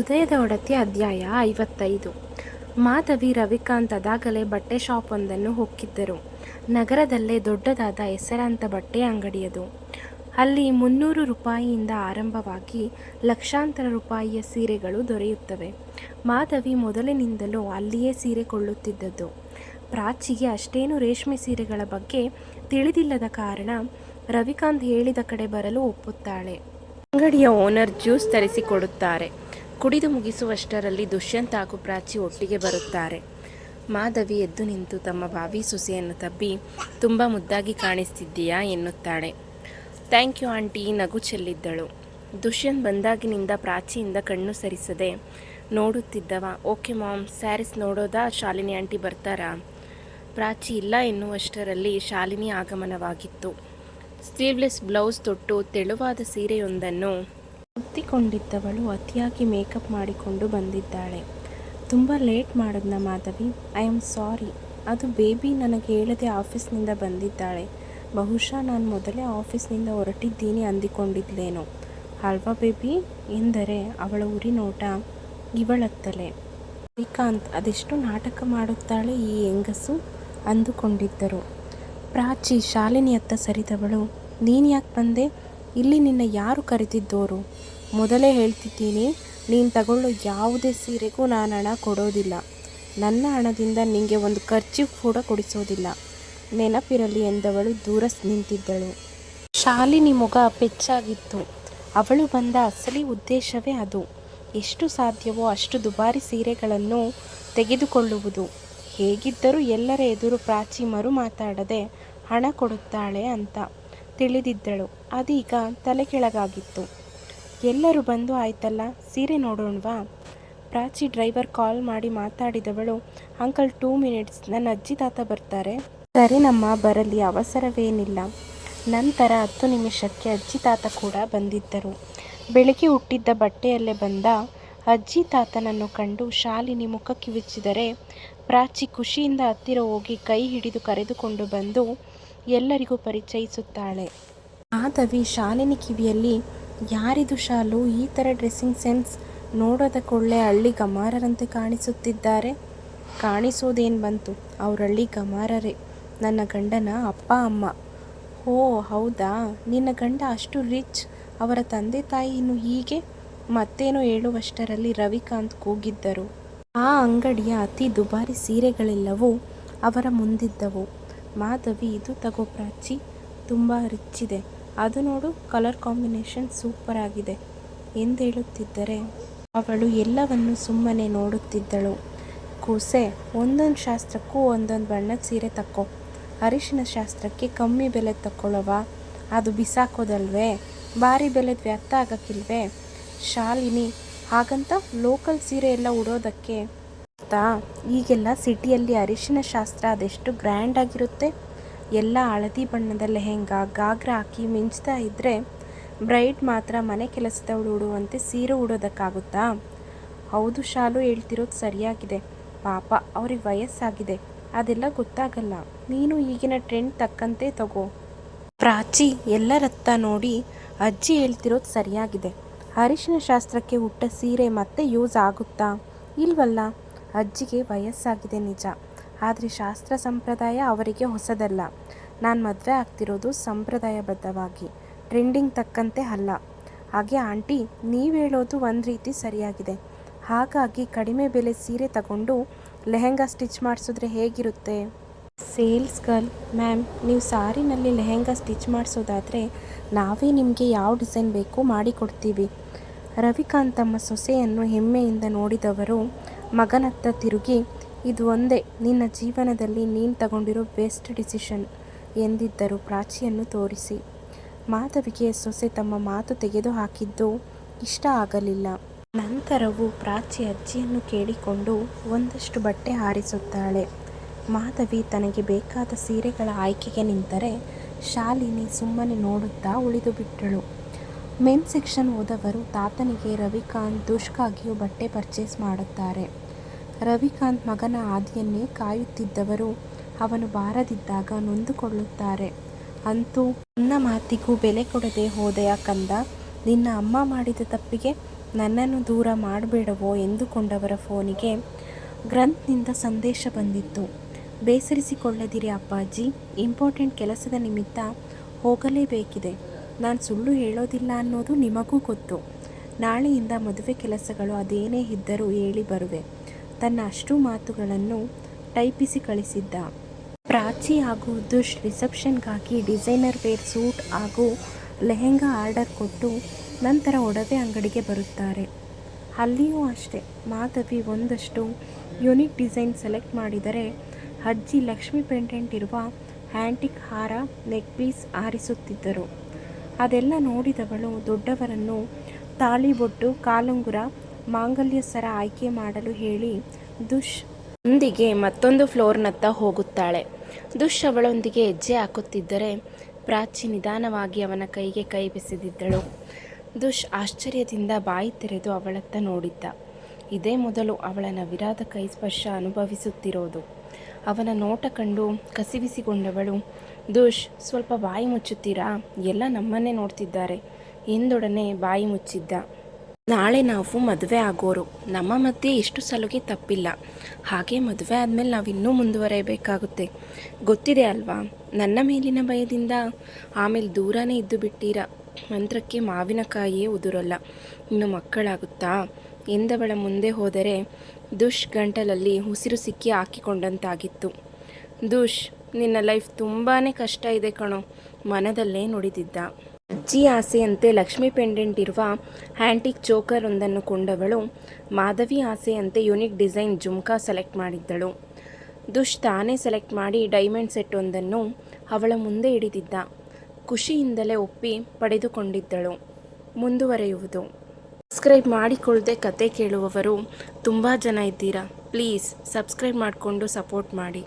ಹೃದಯದ ಒಡತಿ ಅಧ್ಯಾಯ ಐವತ್ತೈದು. ಮಾಧವಿ ರವಿಕಾಂತ್ ಅದಾಗಲೇ ಬಟ್ಟೆ ಶಾಪ್ ಒಂದನ್ನು ಹೊಕ್ಕಿದ್ದರು. ನಗರದಲ್ಲೇ ದೊಡ್ಡದಾದ ಹೆಸರಾಂತ ಬಟ್ಟೆ ಅಂಗಡಿಯದು. ಅಲ್ಲಿ ಮುನ್ನೂರು ರೂಪಾಯಿಯಿಂದ ಆರಂಭವಾಗಿ ಲಕ್ಷಾಂತರ ರೂಪಾಯಿಯ ಸೀರೆಗಳು ದೊರೆಯುತ್ತವೆ. ಮಾಧವಿ ಮೊದಲಿನಿಂದಲೂ ಅಲ್ಲಿಯೇ ಸೀರೆ ಕೊಳ್ಳುತ್ತಿದ್ದದ್ದು. ಪ್ರಾಚಿಗೆ ಅಷ್ಟೇನು ರೇಷ್ಮೆ ಸೀರೆಗಳ ಬಗ್ಗೆ ತಿಳಿದಿಲ್ಲದ ಕಾರಣ ರವಿಕಾಂತ್ ಹೇಳಿದ ಕಡೆ ಬರಲು ಒಪ್ಪುತ್ತಾಳೆ. ಅಂಗಡಿಯ ಓನರ್ ಜ್ಯೂಸ್ ತರಿಸಿಕೊಡುತ್ತಾರೆ. ಕುಡಿದು ಮುಗಿಸುವಷ್ಟರಲ್ಲಿ ದುಷ್ಯಂತ ಹಾಗೂ ಪ್ರಾಚಿ ಒಟ್ಟಿಗೆ ಬರುತ್ತಾರೆ. ಮಾಧವಿ ಎದ್ದು ನಿಂತು ತಮ್ಮ ಬಾವಿ ಸೊಸೆಯನ್ನು ತಬ್ಬಿ, ತುಂಬ ಮುದ್ದಾಗಿ ಕಾಣಿಸ್ತಿದ್ದೀಯಾ? ಎನ್ನುತ್ತಾಳೆ. ಥ್ಯಾಂಕ್ ಯು ಆಂಟಿ, ನಗು ಚೆಲ್ಲಿದ್ದಳು. ದುಷ್ಯಂತ್ ಬಂದಾಗಿನಿಂದ ಪ್ರಾಚಿಯಿಂದ ಕಣ್ಣು ಸರಿಸದೆ, ನೋಡುತ್ತಿದ್ದವ. ಓಕೆ ಮಾಮ್, ಸ್ಯಾರೀಸ್ ನೋಡೋದಾ? ಶಾಲಿನಿ ಆಂಟಿ ಬರ್ತಾರಾ? ಪ್ರಾಚಿ ಇಲ್ಲ, ಎನ್ನುವಷ್ಟರಲ್ಲಿ ಶಾಲಿನಿ ಆಗಮನವಾಗಿತ್ತು. ಸ್ಲೀವ್ಲೆಸ್ ಬ್ಲೌಸ್ ತೊಟ್ಟು ತೆಳುವಾದ ಸೀರೆಯೊಂದನ್ನು ಸುತ್ತಿಕೊಂಡಿದ್ದವಳು ಅತಿಯಾಗಿ ಮೇಕಪ್ ಮಾಡಿಕೊಂಡು ಬಂದಿದ್ದಾಳೆ. ತುಂಬ ಲೇಟ್ ಮಾಡಿದ್ನ ಮಾಧವಿ. I am sorry. ಅದು ಬೇಬಿ ನನಗೆ ಹೇಳದೆ ಆಫೀಸ್ನಿಂದ ಬಂದಿದ್ದಾಳೆ. ಬಹುಶಃ ನಾನು ಮೊದಲೇ ಆಫೀಸ್ನಿಂದ ಹೊರಟಿದ್ದೀನಿ ಅಂದಿಕೊಂಡಿದ್ಲೇನೋ. ಅಲ್ವಾ ಬೇಬಿ? ಎಂದರೆ ಅವಳ ಉರಿ ನೋಟ ಇವಳತ್ತಲೆ. ಶ್ರೀಕಾಂತ್, ಅದೆಷ್ಟು ನಾಟಕ ಮಾಡುತ್ತಾಳೆ ಈ ಹೆಂಗಸು? ಅಂದುಕೊಂಡಿದ್ದರು. ಪ್ರಾಚಿ ಶಾಲಿನಿಯತ್ತ ಸರಿದವಳು. ನೀನು ಯಾಕೆ ಬಂದೆ? ಇಲ್ಲಿ ನಿನ್ನ ಯಾರು ಕರೆದಿದ್ದೋರು? ಮೊದಲೇ ಹೇಳ್ತಿದ್ದೀನಿ, ನೀನು ತಗೊಳ್ಳೋ ಯಾವುದೇ ಸೀರೆಗೂ ನಾನು ಹಣ ಕೊಡೋದಿಲ್ಲ. ನನ್ನ ಹಣದಿಂದ ನಿನಗೆ ಒಂದು ಖರ್ಚು ಕೂಡ ಕೊಡಿಸೋದಿಲ್ಲ. ನೆನಪಿರಲಿ ಎಂದವಳು ದೂರ ನಿಂತಿದ್ದಳು. ಶಾಲಿನಿ ಮುಗ ಪೆಚ್ಚಾಗಿತ್ತು ಅವಳು ಬಂದ ಅಸಲಿ ಉದ್ದೇಶವೇ ಅದು. ಎಷ್ಟು ಸಾಧ್ಯವೋ ಅಷ್ಟು ದುಬಾರಿ ಸೀರೆಗಳನ್ನು ತೆಗೆದುಕೊಳ್ಳುವುದು. ಹೇಗಿದ್ದರೂ ಎಲ್ಲರ ಎದುರು ಪ್ರಾಚಿ ಮರು ಮಾತಾಡದೆ ಹಣ ಕೊಡುತ್ತಾಳೆ ಅಂತ ತಿಳಿದಿದ್ದಳು. ಅದೀಗ ತಲೆ ಕೆಳಗಾಗಿತ್ತು. ಎಲ್ಲರೂ ಬಂದು ಆಯ್ತಲ್ಲ, ಸೀರೆ ನೋಡೋಣವಾ? ಪ್ರಾಚಿ ಡ್ರೈವರ್ ಕಾಲ್ ಮಾಡಿ ಮಾತಾಡಿದವಳು, ಅಂಕಲ್ ಟೂ ಮಿನಿಟ್ಸ್, ನನ್ನ ಅಜ್ಜಿ ತಾತ ಬರ್ತಾರೆ. ಸರಿನಮ್ಮ ಬರಲಿ, ಅವಸರವೇನಿಲ್ಲ. ನಂತರ ಹತ್ತು ನಿಮಿಷಕ್ಕೆ ಅಜ್ಜಿ ತಾತ ಕೂಡ ಬಂದಿದ್ದರು. ಬೆಳಗ್ಗೆ ಹುಟ್ಟಿದ್ದ ಬಟ್ಟೆಯಲ್ಲೇ ಬಂದ, ಅಜ್ಜಿ ತಾತನನ್ನು ಕಂಡು ಶಾಲಿನಿ ಮುಖ ಕಿವಿಚಿದರೆ ಪ್ರಾಚಿ ಖುಷಿಯಿಂದ ಹತ್ತಿರ ಹೋಗಿ ಕೈ ಹಿಡಿದು ಕರೆದುಕೊಂಡು ಬಂದು ಎಲ್ಲರಿಗೂ ಪರಿಚಯಿಸುತ್ತಾಳೆ. ಮಾಧವಿ ಶಾಲಿನಿ ಕಿವಿಯಲ್ಲಿ ಯಾರಿದು ಶಾಲು? ಈ ಥರ ಡ್ರೆಸ್ಸಿಂಗ್ ಸೆನ್ಸ್ ನೋಡೋದಕ್ಕೊಳ್ಳೆ ಹಳ್ಳಿ ಗಮಾರರಂತೆ ಕಾಣಿಸುತ್ತಿದ್ದಾರೆ. ಕಾಣಿಸೋದೇನು ಬಂತು? ಹಳ್ಳಿ ಗಮಾರರೇ, ನನ್ನ ಗಂಡನ ಅಪ್ಪ, ಅಮ್ಮ. ಓ ಹೌದಾ? ನಿನ್ನ ಗಂಡ ಅಷ್ಟು ರಿಚ್ ಅವರ ತಂದೆ ತಾಯಿ ಇನ್ನು ಹೀಗೆ? ಮತ್ತೇನೋ ಹೇಳುವಷ್ಟರಲ್ಲಿ ರವಿಕಾಂತ್ ಕೂಗಿದ್ದರು. ಆ ಅಂಗಡಿಯ ಅತಿ ದುಬಾರಿ ಸೀರೆಗಳೆಲ್ಲವೂ ಅವರ ಮುಂದಿದ್ದವು. ಮಾಧವಿ, ಇದು ತಗೋ ಪ್ರಾಚಿ, ತುಂಬ ರಿಚ್ ಇದೆ. ಅದು ನೋಡು ಕಲರ್ ಕಾಂಬಿನೇಷನ್ ಸೂಪರ್ ಆಗಿದೆ. ಎಂದೇಳುತ್ತಿದ್ದರೆ ಅವಳು ಎಲ್ಲವನ್ನು ಸುಮ್ಮನೆ ನೋಡುತ್ತಿದ್ದಳು. ಕೂಸೆ, ಒಂದೊಂದು ಶಾಸ್ತ್ರಕ್ಕೂ ಒಂದೊಂದು ಬಣ್ಣದ ಸೀರೆ ತಕ್ಕೋ. ಅರಿಶಿನ ಶಾಸ್ತ್ರಕ್ಕೆ ಕಮ್ಮಿ ಬೆಲೆ ತಕ್ಕೊಳ್ಳವ ಅದು ಬಿಸಾಕೋದಲ್ವೇ? ಭಾರಿ ಬೆಲೆ ವ್ಯರ್ಥ ಆಗಕ್ಕಿಲ್ವೇ? ಶಾಲಿನಿ, ಹಾಗಂತ ಲೋಕಲ್ ಸೀರೆ ಎಲ್ಲ ಉಡೋದಕ್ಕೆ ಈಗೆಲ್ಲ ಸಿಟಿಯಲ್ಲಿ ಅರಿಶಿನ ಶಾಸ್ತ್ರ ಅದೆಷ್ಟು ಗ್ರ್ಯಾಂಡ್ ಆಗಿರುತ್ತೆ? ಎಲ್ಲ ಹಳದಿ ಬಣ್ಣದ ಲೆಹೆಂಗಾ ಗಾಗ್ರಾ ಹಾಕಿ ಮಿಂಚ್ತಾ ಇದ್ದರೆ ಬ್ರೈಡ್ ಮಾತ್ರ ಮನೆ ಕೆಲಸದವಳು ಉಡುವಂತೆ ಸೀರೆ ಉಡೋದಕ್ಕಾಗುತ್ತಾ? ಹೌದು ಶಾಲು ಹೇಳ್ತಿರೋದು ಸರಿಯಾಗಿದೆ. ಪಾಪ, ಅವ್ರಿಗೆ ವಯಸ್ಸಾಗಿದೆ. ಅದೆಲ್ಲ ಗೊತ್ತಾಗಲ್ಲ. ನೀನು ಈಗಿನ ಟ್ರೆಂಡ್ ತಕ್ಕಂತೆ ತಗೋ. ಪ್ರಾಚಿ ಎಲ್ಲರತ್ತ ನೋಡಿ ಅಜ್ಜಿ ಹೇಳ್ತಿರೋದು ಸರಿಯಾಗಿದೆ. ಅರಿಶಿನ ಶಾಸ್ತ್ರಕ್ಕೆ ಉಟ್ಟ ಸೀರೆ ಮತ್ತೆ ಯೂಸ್ ಆಗುತ್ತಾ? ಇಲ್ವಲ್ಲ? ಅಜ್ಜಿಗೆ ವಯಸ್ಸಾಗಿದೆ ನಿಜ. ಆದರೆ ಶಾಸ್ತ್ರ ಸಂಪ್ರದಾಯ ಅವರಿಗೆ ಹೊಸದಲ್ಲ. ನಾನು ಮದುವೆ ಆಗ್ತಿರೋದು ಸಂಪ್ರದಾಯಬದ್ಧವಾಗಿ. ಟ್ರೆಂಡಿಂಗ್ ತಕ್ಕಂತೆ ಅಲ್ಲ. ಹಾಗೆ ಆಂಟಿ, ನೀವು ಹೇಳೋದು ಒಂದು ರೀತಿ ಸರಿಯಾಗಿದೆ. ಹಾಗಾಗಿ ಕಡಿಮೆ ಬೆಲೆ ಸೀರೆ ತಗೊಂಡು ಲೆಹೆಂಗಾ ಸ್ಟಿಚ್ ಮಾಡಿಸಿದ್ರೆ ಹೇಗಿರುತ್ತೆ? ಸೇಲ್ಸ್ ಗರ್ಲ್ ಮ್ಯಾಮ್, ನೀವು ಸಾರಿನಲ್ಲಿ ಲೆಹೆಂಗಾ ಸ್ಟಿಚ್ ಮಾಡಿಸೋದಾದರೆ ನಾವೇ ನಿಮಗೆ ಯಾವ ಡಿಸೈನ್ ಬೇಕು ಮಾಡಿಕೊಡ್ತೀವಿ. ರವಿಕಾಂತ್ ತಮ್ಮ ಸೊಸೆಯನ್ನು ಹೆಮ್ಮೆಯಿಂದ ನೋಡಿದವರು ಮಗನತ್ತ ತಿರುಗಿ ಇದು ಒಂದೇ. ನಿನ್ನ ಜೀವನದಲ್ಲಿ ನೀನು ತಗೊಂಡಿರೋ ಬೆಸ್ಟ್ ಡಿಸಿಷನ್ ಎಂದಿದ್ದರು ಪ್ರಾಚಿಯನ್ನು ತೋರಿಸಿ. ಮಾಧವಿಗೆ ಸೊಸೆ ತಮ್ಮ ಮಾತು ತೆಗೆದು ಹಾಕಿದ್ದು ಇಷ್ಟ ಆಗಲಿಲ್ಲ. ನಂತರವೂ ಪ್ರಾಚಿ ಅಜ್ಜಿಯನ್ನು ಕೇಳಿಕೊಂಡು ಒಂದಷ್ಟು ಬಟ್ಟೆ ಹಾರಿಸುತ್ತಾಳೆ. ಮಾಧವಿ ತನಗೆ ಬೇಕಾದ ಸೀರೆಗಳ ಆಯ್ಕೆಗೆ ನಿಂತರೆ ಶಾಲಿನಿ ಸುಮ್ಮನೆ ನೋಡುತ್ತಾ ಉಳಿದು ಬಿಟ್ಟಳು. ಮೆನ್ ಸೆಕ್ಷನ್ ಹೋದವರು ತಾತನಿಗೆ ರವಿಕಾಂತ್, ದುಷ್ಕಾಗಿಯೂ ಬಟ್ಟೆ ಪರ್ಚೇಸ್ ಮಾಡುತ್ತಾರೆ. ರವಿಕಾಂತ್ ಮಗನ ಆದಿಯನ್ನೇ ಕಾಯುತ್ತಿದ್ದವರು ಅವನು ಬಾರದಿದ್ದಾಗ ನೊಂದುಕೊಳ್ಳುತ್ತಾರೆ. ಅಂತೂ ನನ್ನ ಮಾತಿಗೂ ಬೆಲೆ ಕೊಡದೆ ಹೋದೆಯ ಕಂದ, ನಿನ್ನ ಅಮ್ಮ ಮಾಡಿದ ತಪ್ಪಿಗೆ ನನ್ನನ್ನು ದೂರ ಮಾಡಬೇಡವೋ ಎಂದುಕೊಂಡವರ ಫೋನಿಗೆ ಗ್ರಂಥ್ನಿಂದ ಸಂದೇಶ ಬಂದಿತ್ತು. ಬೇಸರಿಸಿಕೊಳ್ಳದಿರಿ ಅಪ್ಪಾಜಿ, ಇಂಪಾರ್ಟೆಂಟ್ ಕೆಲಸದ ನಿಮಿತ್ತ ಹೋಗಲೇಬೇಕಿದೆ. ನಾನು ಸುಳ್ಳು ಹೇಳೋದಿಲ್ಲ ಅನ್ನೋದು ನಿಮಗೂ ಗೊತ್ತು. ನಾಳೆಯಿಂದ ಮದುವೆ ಕೆಲಸಗಳು ಅದೇನೇ ಇದ್ದರೂ ಹೇಳಿ ಬರುವೆ. ತನ್ನ ಅಷ್ಟು ಮಾತುಗಳನ್ನು ಟೈಪಿಸಿ ಕಳಿಸಿದ್ದ. ಪ್ರಾಚಿ ಹಾಗೂ ದುಷ್ ರಿಸೆಪ್ಷನ್ಗಾಗಿ ಡಿಸೈನರ್ ವೇರ್ ಸೂಟ್ ಹಾಗೂ ಲೆಹೆಂಗಾ ಆರ್ಡರ್ ಕೊಟ್ಟು ನಂತರ ಒಡವೆ ಅಂಗಡಿಗೆ ಬರುತ್ತಾರೆ. ಅಲ್ಲಿಯೂ ಅಷ್ಟೇ, ಮಾಧವಿ ಒಂದಷ್ಟು ಯುನಿಕ್ ಡಿಸೈನ್ ಸೆಲೆಕ್ಟ್ ಮಾಡಿದರೆ ಅಜ್ಜಿ ಲಕ್ಷ್ಮಿ ಪೆಂಡೆಂಟ್ ಇರುವ ಹ್ಯಾಂಟಿಕ್ ಹಾರ, ನೆಕ್ ಪೀಸ್ ಆರಿಸುತ್ತಿದ್ದರು. ಅದೆಲ್ಲ ನೋಡಿದವಳು ದೊಡ್ಡವರನ್ನು ತಾಳಿಬೊಟ್ಟು ಕಾಲುಂಗುರ ಮಾಂಗಲ್ಯ ಸರ ಆಯ್ಕೆ ಮಾಡಲು ಹೇಳಿ ದುಷ್ ಒಂದಿಗೆ ಮತ್ತೊಂದು ಫ್ಲೋರ್ನತ್ತ ಹೋಗುತ್ತಾಳೆ. ದುಷ್ ಅವಳೊಂದಿಗೆ ಹೆಜ್ಜೆ ಹಾಕುತ್ತಿದ್ದರೆ ಪ್ರಾಚಿ ನಿಧಾನವಾಗಿ ಅವನ ಕೈಗೆ ಕೈ ಬೆಸೆದಿದ್ದಳು. ದುಷ್ ಆಶ್ಚರ್ಯದಿಂದ ಬಾಯಿ ತೆರೆದು ಅವಳತ್ತ ನೋಡಿದ್ದ. ಇದೇ ಮೊದಲು ಅವಳ ನವಿರಾದ ಕೈ ಸ್ಪರ್ಶ ಅನುಭವಿಸುತ್ತಿರೋದು. ಅವನ ನೋಟ ಕಂಡು ಕಸಿವಿಸಿಕೊಂಡವಳು ದುಷ್, ಸ್ವಲ್ಪ ಬಾಯಿ ಮುಚ್ಚುತ್ತೀರಾ? ಎಲ್ಲ ನಮ್ಮನ್ನೇ ನೋಡ್ತಿದ್ದಾರೆ. ಎಂದೊಡನೆ ಬಾಯಿ ಮುಚ್ಚಿದ್ದ. ನಾಳೆ ನಾವು ಮದುವೆ ಆಗೋರು. ನಮ್ಮ ಮಧ್ಯೆ ಇಷ್ಟು ಸಲುಗೆ ತಪ್ಪಿಲ್ಲ. ಹಾಗೆ ಮದುವೆ ಆದಮೇಲೆ ನಾವು ಇನ್ನೂ ಮುಂದುವರೆಯಬೇಕಾಗುತ್ತೆ. ಗೊತ್ತಿದೆ ಅಲ್ವಾ? ನನ್ನ ಮೇಲಿನ ಭಯದಿಂದ ಆಮೇಲೆ ದೂರನೇ ಇದ್ದು ಬಿಟ್ಟೀರ? ಮಂತ್ರಕ್ಕೆ ಮಾವಿನಕಾಯಿಯೇ ಉದುರಲ್ಲ. ಇನ್ನು ಮಕ್ಕಳಾಗುತ್ತಾ? ಎಂದವಳ ಮುಂದೆ ಹೋದರೆ ದುಷ್ ಗಂಟಲಲ್ಲಿ ಉಸಿರು ಸಿಕ್ಕಿ ಹಾಕಿಕೊಂಡಂತಾಗಿತ್ತು. ದುಷ್, ನಿನ್ನ ಲೈಫ್ ತುಂಬಾ ಕಷ್ಟ ಇದೆ ಕಣೋ. ಮನದಲ್ಲೇ ನುಡಿದಿದ್ದ. ಅಜ್ಜಿ ಆಸೆಯಂತೆ ಲಕ್ಷ್ಮಿ ಪೆಂಡೆಂಟ್ ಇರುವ ಹ್ಯಾಂಟಿಕ್ ಚೋಕರ್ ಒಂದನ್ನು ಕೊಂಡವಳು. ಮಾಧವಿ ಆಸೆಯಂತೆ ಯುನಿಕ್ ಡಿಸೈನ್ ಜುಮ್ಕಾ ಸೆಲೆಕ್ಟ್ ಮಾಡಿದ್ದಳು. ದುಷ್ ತಾನೇ ಸೆಲೆಕ್ಟ್ ಮಾಡಿ ಡೈಮಂಡ್ ಸೆಟ್ ಒಂದನ್ನು ಅವಳ ಮುಂದೆ ಹಿಡಿದಿದ್ದ. ಖುಷಿಯಿಂದಲೇ ಒಪ್ಪಿ ಪಡೆದುಕೊಂಡಿದ್ದಳು. ಮುಂದುವರೆಯುವುದು. ಸಬ್ಸ್ಕ್ರೈಬ್ ಮಾಡಿಕೊಳ್ಳದೆ ಕತೆ ಕೇಳುವವರು ತುಂಬ ಜನ ಇದ್ದೀರಾ. ಪ್ಲೀಸ್ ಸಬ್ಸ್ಕ್ರೈಬ್ ಮಾಡಿಕೊಂಡು ಸಪೋರ್ಟ್ ಮಾಡಿ.